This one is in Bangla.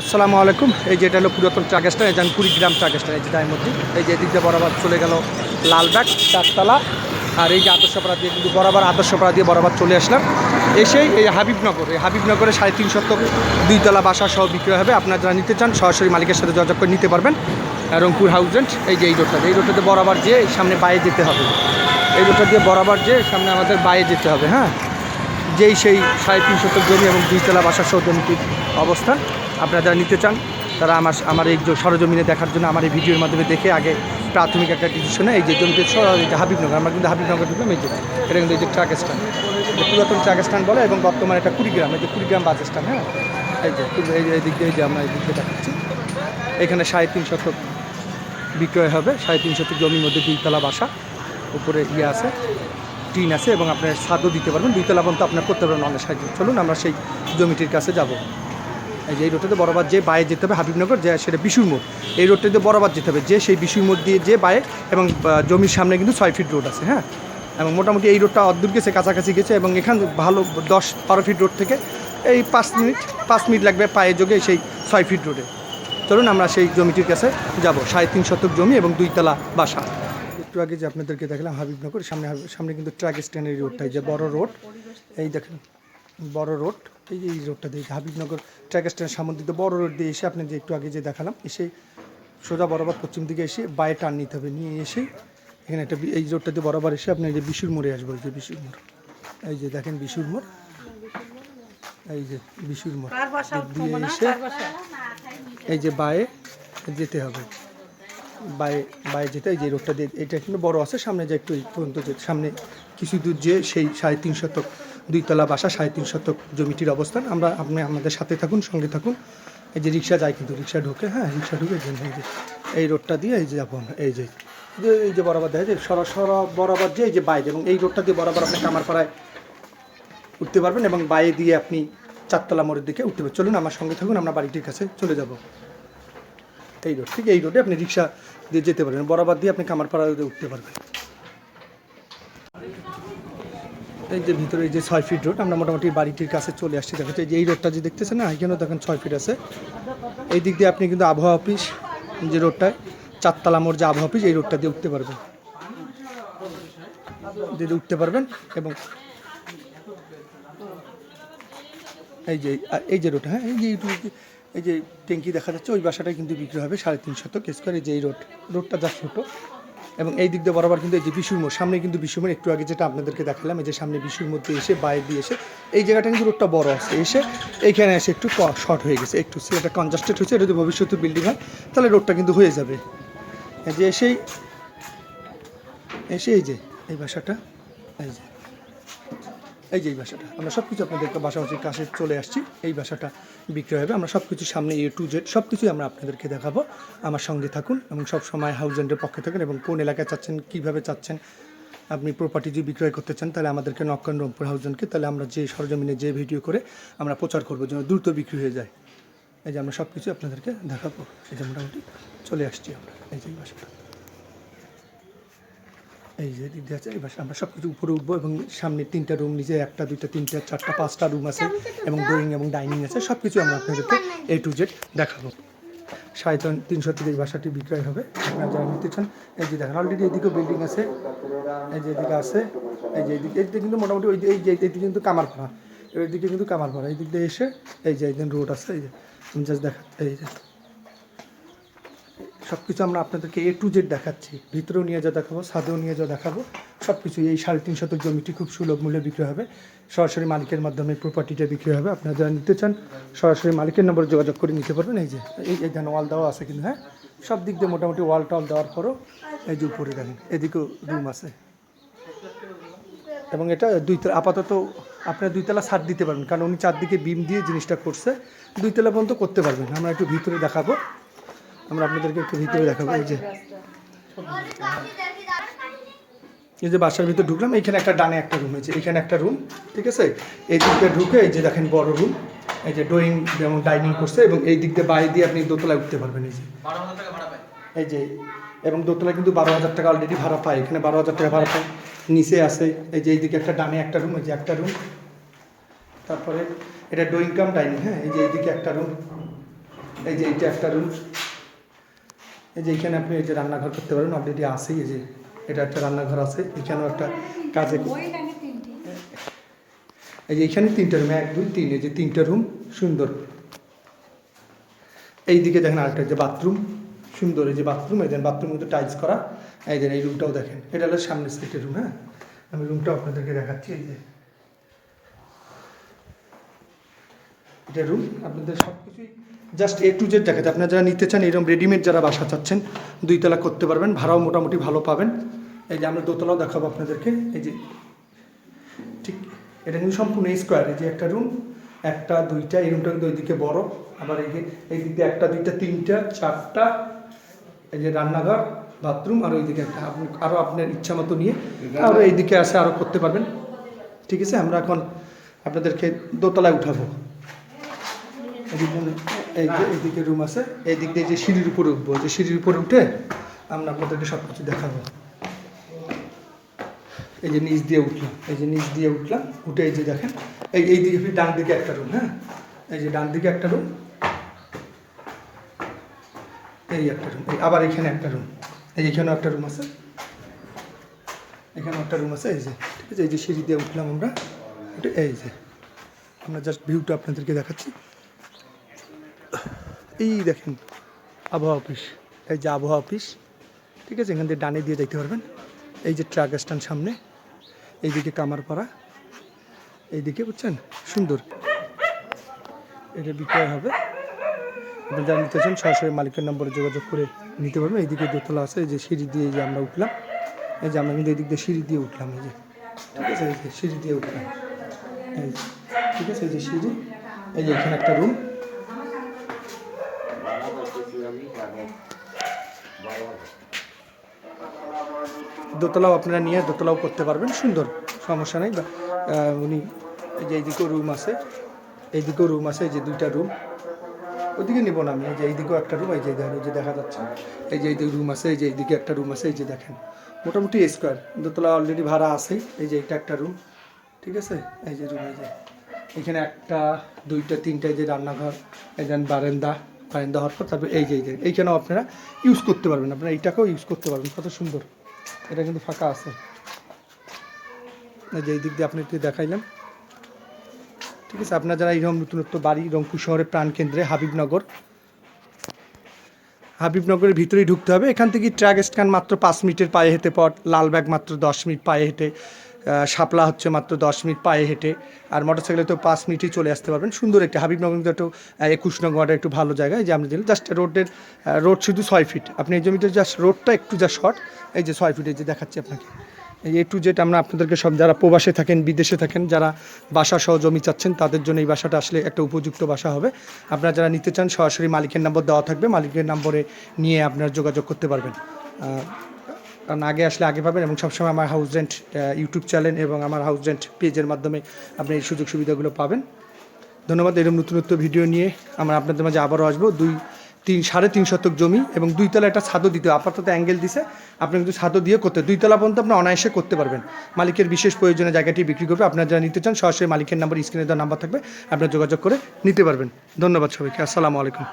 আসসালামু আলাইকুম। এই যে এটা হলো পুরাতন ট্রাক স্ট্যান্ড এই যে আমি কুড়িগ্রাম ট্রাক স্ট্যান্ড এই যে তাই মধ্যে। এই যে এদিক দিয়ে বরাবর চলে গেল লালবাগ, চারতলা। আর এই যে আদর্শপাড়া দিয়ে কিন্তু বরাবর আদর্শপাড়া দিয়ে বরাবর চলে আসলাম। এসেই এই হাবিবনগর, এই হাবিবনগরে সাড়ে তিন শতক দুইতলা বাসা সহ বিক্রয় হবে। আপনারা যারা নিতে চান, সরাসরি মালিকের সাথে যোগাযোগ করে নিতে পারবেন। রংপুর হাউজেন্ট এই যে এই রোডটা এই রোডটাতে বরাবর যেয়ে সামনে বাইরে যেতে হবে। এই রোডটা দিয়ে বরাবর যেয়ে সামনে আমাদের বাইরে যেতে হবে হ্যাঁ? যেই সেই সাড়ে তিন শতক জমি এবং দুইতলা বাসার সহ জমিটির অবস্থান আপনারা যারা নিতে চান, তারা আমার আমার এই সরজমিনে দেখার জন্য আমার এই ভিডিওর মাধ্যমে দেখে আগে প্রাথমিক একটা ডিসিশনে এই যে জমিতে হাবিবনগর, আমরা কিন্তু হাবিবনগর ঢুকলাম, এই যে, এটা কিন্তু এই যে ট্রাক স্ট্যান্ড। পুরাতন ট্রাক স্ট্যান্ড বলে এবং বর্তমানে এটা কুড়িগ্রাম, এই যে কুড়িগ্রাম বাস স্ট্যান্ড হ্যাঁ? এই যে, এই দিক দিয়ে এই যে আমরা এই দিক দিয়ে দেখাচ্ছি। এখানে সাড়ে তিন শতক বিক্রয় হবে, সাড়ে তিন শতক জমির মধ্যে দুইতলা বাসা, উপরে ইয়ে আছে। টিন আছে এবং আপনার ছাদও দিতে পারবেন। দুইতলা পর্যন্ত আপনার করতে পারবেন অনেক সাহায্য চলুন, আমরা সেই জমিটির কাছে যাব। এই যে এই রোডটাতে বরাবর যে বায়ে যেতে হবে হাবিবনগর, যে সেটা বিশুর মোড়। এই রোডটাতে বরাবর যেতে হবে, যে সেই বিশুর মোড় দিয়ে যে বায়ে এবং জমির সামনে কিন্তু ছয় ফিট রোড আছে হ্যাঁ? এবং মোটামুটি এই রোডটা অদ্দূর গেছে, কাছাকাছি গেছে এবং এখান ভালো দশ বারো ফিট রোড থেকে এই পাঁচ মিনিট পাঁচ মিনিট লাগবে পায়ে যোগে সেই ছয় ফিট রোডে। চলুন, আমরা সেই জমিটির কাছে যাব। সাড়ে তিন শতক জমি এবং দুইতলা বাসা। একটু আগে যে আপনাদেরকে দেখলাম হাবিবনগর সামনে সামনে কিন্তু ট্রাক স্ট্যান্ডের রোডটা এই যে বড় রোড এই দেখেন বড় রোড এই যে এই রোডটা দিয়ে হাবিবনগর ট্রাক স্ট্যান্ডের সামনে দিকে বড় রোড দিয়ে এসে আপনি যে একটু আগে যে দেখালাম এসে সোজা বরাবর পশ্চিম দিকে এসে বায়ে টার্ন নিতে হবে নিয়ে এসে এখানে একটা এই রোডটা দিয়ে বরাবর এসে আপনি এই যে বিশুর মোড়ে আসব এই যে বিশুর মোড় এই যে দেখেন বিশুর মোড় এই যে বিশুর মোড় দিয়ে এসে এই যে বায়ে যেতে হবে। বায়ে বায়ে যেতে যে রোডটা দিয়ে, এটা কিন্তু বড় আছে, সামনে যে একটু পর্যন্ত যে, সামনে কিছু দূর যে সেই সাড়ে তিন শতক, দুইতলা বাসা, সাড়ে তিন শতক জমিটির অবস্থান। আমরা আপনি আমাদের সাথে থাকুন, সঙ্গে থাকুন। এই যে রিক্সা যায় কিন্তু, রিক্সা ঢুকে হ্যাঁ রিক্সা ঢুকে যে এই রোডটা দিয়ে এই যে যাব আমরা, এই যে, এই যে- এই যে বরাবর দেখা যায়, সরা সরা বরাবর যে, এই যে বাইরে এবং এই রোডটা দিয়ে বরাবর আপনি কামারপাড়ায় উঠতে পারবেন, এবং বাইরে দিয়ে আপনি চারতলা মোড়ের দিকে উঠতে পারবেন। চলুন, আমার সঙ্গে থাকুন, আমরা বাড়িটির কাছে চলে যাব। এই রোড, ঠিক এই রোডে আপনি রিক্সা দিয়ে যেতে পারবেন, বরাবর দিয়ে আপনি কামারপাড়া উঠতে পারবেন। এই যে ভিতরে এই যে ছয় ফিট রোড, আমরা মোটামুটি বাড়িটির কাছে চলে আসছি। দেখা যাচ্ছে এই রোডটা যে দেখতেছেন না, এখানেও দেখেন ছয় ফিট আছে। এই দিক দিয়ে আপনি কিন্তু আবহাওয়া অফিস যে রোডটায়, চারতলা মোড় যে আবহাওয়া অফিস, এই রোডটা দিয়ে উঠতে পারবেন। দিয়ে উঠতে পারবেন এবং এই যে এই যে রোড হ্যাঁ এই যে এই যে ট্যাঙ্কি দেখা যাচ্ছে, ওই বাসাটা কিন্তু বিক্রি হবে সাড়ে তিন শতক স্কোয়ার এই যে এই রোড, রোডটা যা ছোটো এবং এই দিক দিয়ে বরাবর কিন্তু এই যে বিশুর মোড়, সামনে কিন্তু বিশুর মোড়, একটু আগে যেটা আপনাদেরকে দেখালাম, এই যে সামনে বিশুর মধ্যে এসে বাইরে দিয়ে এসে, এই জায়গাটা কিন্তু রোডটা বড় আছে, এসে এইখানে এসে একটু শর্ট হয়ে গেছে, একটু সেটা কনজাস্টেড হয়েছে, এটা যদি ভবিষ্যতে বিল্ডিং হয়, তাহলে রোডটা কিন্তু হয়ে যাবে। এই যে এসেই এসে এই যে, এই বাসাটা, এই যে। এই যে এই বাসাটা আমরা সব কিছু আপনাদেরকে বাসাবাসির কাছে চলে আসছি। এই বাসাটা বিক্রয় হবে, আমরা সব কিছু সামনে এ টু জেড সব কিছুই আমরা আপনাদেরকে দেখাবো। আমার সঙ্গে থাকুন এবং সব সময় হাউজেন্ডের পক্ষে থাকুন এবং কোন এলাকায় চাচ্ছেন, কীভাবে চাচ্ছেন, আপনি প্রপার্টি যদি বিক্রয় করতে চান, তাহলে আমাদেরকে নক করেন রংপুর হাউজেন্ডকে তাহলে আমরা যে সরজমিনে যে ভিডিও করে আমরা প্রচার করব, যেন দ্রুত বিক্রি হয়ে যায়। এই যে আমরা সব কিছু আপনাদেরকে দেখাবো। এই যে মোটামুটি চলে আসছি আমরা। এই যে বাসাটা এই যে দিক দিয়ে আছে, এবার আমরা সব কিছু উপরে উঠবো এবং সামনে তিনটা রুম নিচে একটা, দুইটা, তিনটা, চারটা, পাঁচটা রুম আছে এবং ড্রয়িং এবং ডাইনিং আছে সব কিছু আমরা আপনাদেরকে এ টু জেড দেখাবো। সাড়ে তিন তিনশো থেকে এই বাসাটি বিক্রয় হবে, আপনারা যারা নিতে চান, এই যে দেখেন অলরেডি এদিকেও বিল্ডিং আছে, এই যে এদিকে আছে, এই যে এদিকে এদিকে কিন্তু মোটামুটি ওই এই যে এইদিকে কিন্তু কামারপাড়া এইদিকে কিন্তু কামারপাড়া এই দিক দিয়ে এসে, এই যে একদিন রোড আছে, এই যে, আমি জাস্ট দেখা, এই যে। সব কিছু আমরা আপনাদেরকে এ টু জেড দেখাচ্ছি। ভিতরেও নিয়ে যা দেখাবো, ছাদেও নিয়ে যা দেখাবো। সব কিছু এই সাড়ে তিন শতক জমিটি খুব সুলভ মূল্যে বিক্রি হবে। সরাসরি মালিকের মাধ্যমে প্রপার্টিটা বিক্রি হবে। আপনারা যারা নিতে চান, সরাসরি মালিকের নম্বরে যোগাযোগ করে নিতে পারবেন। এই যে, এই এখানে ওয়াল দেওয়া আছে কিন্তু হ্যাঁ? সব দিক দিয়ে মোটামুটি ওয়াল টল দেওয়ার পরও এই যে উপরে দেখেন, এদিকেও রুম আছে। এবং এটা দুই আপাতত আপনার দুইতলা ছাদ দিতে পারবেন। কারণ উনি চারদিকে বিম দিয়ে জিনিসটা করছে। দুইতলা পর্যন্ত করতে পারবেন। আমরা একটু ভিতরে দেখাবো। আমরা আপনাদেরকে একটু ভিতরে দেখাবো, এই যে। এই যে বাসার ভিতরে ঢুকলাম এখানে একটা ডানে একটা রুম আছে এখানে একটা রুম ঠিক আছে? এই দিক দিয়ে ঢুকে, এই যে দেখেন বড় রুম এই যে ড্রয়িং যেমন ডাইনিং করছে, এবং এই দিক দিয়ে বাইরে দিয়ে আপনি দোতলায় উঠতে পারবেন, এই যে। এই যে, এবং দোতলায় কিন্তু বারো হাজার টাকা অলরেডি ভাড়া পায়, এখানে বারো হাজার টাকা ভাড়া পায়, নিচে আছে, এই যে এইদিকে একটা ডানে একটা রুম এই যে একটা রুম তারপরে এটা ড্রয়িং কাম ডাইনিং হ্যাঁ এই যে এইদিকে একটা রুম এই যে এইটা একটা রুম এই যে এখানে আপনি এই যে রান্নাঘর করতে পারেন অলরেডি আছেই এই যে এটা একটা রান্নাঘর আছে এখানেও একটা কাজে এই যে এখানে তিনটা রুম এক দুই তিন এই যে তিনটা রুম সুন্দর। এই দিকে দেখেন আরেকটা যে বাথরুম সুন্দর এই যে বাথরুম এই যে বাথরুম মধ্যে টাইলস করা এই যে এই রুমটাও দেখেন। এটা হলো সামনের সাইডের রুম হ্যাঁ? আমি রুমটাও আপনাদেরকে দেখাচ্ছি এই যে। এটা রুম আপনাদের সব কিছুই জাস্ট এ টু জেড দেখাচ্ছে আপনারা যারা নিতে চান এরকম রেডিমেড যারা বাসা চাচ্ছেন দুই তলা করতে পারবেন ভাড়াও মোটামুটি ভালো পাবেন। এই যে আমরা দোতলাও দেখাবো আপনাদেরকে। এই যে ঠিক এটা কিন্তু সম্পূর্ণ স্কোয়ার এই যে একটা রুম একটা দুইটা এই রুমটা কিন্তু ওইদিকে বড়। আবার এই যে এই দিক দিয়ে একটা দুইটা তিনটা চারটা এই যে রান্নাঘর বাথরুম আর ওইদিকে একটা। আপনি আরও আপনার ইচ্ছা মতো নিয়ে আরও এইদিকে আসে আরও করতে পারবেন। ঠিক আছে আমরা এখন আপনাদেরকে দোতলায় উঠাবো। এইদিকে রুম আছে এই দিক দিয়ে যে সিঁড়ির উপরে উঠবো যে সিঁড়ির উপরে উঠে আমরা আপনাদেরকে সব কিছু দেখাবো। এই যে নিচ দিয়ে উঠলাম এই যে নিচ দিয়ে উঠলাম উঠে এই যে দেখেন এই এই দিকে ডান দিকে একটা রুম হ্যাঁ? এই যে ডান দিকে একটা রুম এই একটা রুম এই আবার এখানে একটা রুম এই এখানেও একটা রুম আছে এখানেও একটা রুম আছে এই যে ঠিক আছে? এই যে সিঁড়ি দিয়ে উঠলাম আমরা এই যে আমরা জাস্ট ভিউটা আপনাদেরকে দেখাচ্ছি। এই দেখেন আবহাওয়া অফিস। এই যে আবহাওয়া অফিস ঠিক আছে এখান দিয়ে ডানে দিয়ে দেখতে পারবেন। এই যে ট্রাক স্ট্যান্ড সামনে এইদিকে কামারপাড়া এইদিকে বুঝছেন সুন্দর। এটা বিক্রয় হবে। আপনি যারা নিতে চান সরাসরি মালিকের নম্বরে যোগাযোগ করে নিতে পারবেন। এইদিকে দোতলা আছে এই যে সিঁড়ি দিয়ে যে আমরা উঠলাম। এই যে আমরা কিন্তু এইদিক দিয়ে সিঁড়ি দিয়ে উঠলাম এই যে। ঠিক আছে এই যে সিঁড়ি দিয়ে উঠলাম। এই যে, ঠিক আছে এই যে সিঁড়ি। এই যে এখানে একটা রুম দোতলাও আপনারা নিয়ে দোতলাও করতে পারবেন সুন্দর সমস্যা নেই উনি যে এইদিকেও রুম আছে এইদিকেও রুম আছে এই যে দুইটা রুম ওইদিকে নিব না আমি এই যে এইদিকেও একটা রুম এই যে এই যে দেখা যাচ্ছে এই যে এইদিকে রুম আছে এই যে এইদিকে একটা রুম আছে এই যে দেখেন মোটামুটি স্কোয়ার দোতলা অলরেডি ভাড়া আছে এই যে এটা একটা রুম ঠিক আছে এই যে রুম এই যে এখানে একটা দুইটা তিনটা যে রান্নাঘর যে বারেন্দা বারেন্দা হওয়ার পর তারপর এই যে এইখানেও আপনারা ইউজ করতে পারবেন আপনারা এইটাকেও ইউজ করতে পারবেন কত সুন্দর এটা কিন্তু ফাঁকা আছে। যে এই দিক দিয়ে আপনি একটু দেখাইলাম ঠিক আছে, আপনার যারা এইরকম নতুনত্ব বাড়ি রংপুর শহরের প্রাণকেন্দ্রে হাবিবনগর, হাবিবনগরের ভিতরেই ঢুকতে হবে। এখান থেকে ট্র্যাক স্ট্যান্ড মাত্র পাঁচ মিনিটের পায়ে হেঁটে পট লালবাগ মাত্র দশ মিনিট পায়ে হেঁটে শাপলা হচ্ছে মাত্র দশ মিনিট পায়ে হেঁটে, আর মোটরসাইকেলে তো পাঁচ মিনিটেই চলে আসতে পারবেন। সুন্দর একটি হাবিবনগর কিন্তু একটু একুশ নং ওয়ার্ডের একটু ভালো জায়গা। এই যে আপনি দিলেন জাস্ট রোডের রোড শুধু ছয় ফিট আপনি এই জমিতে জাস্ট রোডটা একটু যা শর্ট এই যে ছয় ফিট যে দেখাচ্ছি আপনাকে। এই এ টু জেড আমরা আপনাদেরকে সব, যারা প্রবাসে থাকেন, বিদেশে থাকেন, যারা বাসা সহ জমি চাচ্ছেন, তাদের জন্য এই বাসাটা আসলে একটা উপযুক্ত বাসা হবে। আপনারা যারা নিতে চান, সরাসরি মালিকের নম্বর দেওয়া থাকবে। মালিকের নম্বরে নিয়ে আপনারা যোগাযোগ করতে পারবেন। কারণ আগে আসলে আগে পাবেন এবং সবসময় আমার হাউস রেন্ট ইউটিউব চ্যানেল এবং আমার হাউস রেন্ট পেজের মাধ্যমে আপনি এই সুযোগ সুবিধাগুলো পাবেন। ধন্যবাদ, এরকম নতুন নতুন ভিডিও নিয়ে আমরা আপনাদের মাঝে আবারও আসব। দুই, তিন, সাড়ে তিন শতক জমি এবং দুই তলা একটা ছাদও দিতে আপাতত অ্যাঙ্গেল দিছে। আপনি কিন্তু ছাদও দিয়ে করতে দুই তলা পর্যন্ত আপনি অনায়াসে করতে পারবেন। মালিকের বিশেষ প্রয়োজনে জায়গাটি বিক্রি করবে। আপনারা যারা নিতে চান, সরাসরি মালিকের নাম্বার স্ক্রিনে দেওয়া নাম্বার থাকবে। আপনারা যোগাযোগ করে নিতে পারবেন। ধন্যবাদ সবাইকে। আসসালামু আলাইকুম।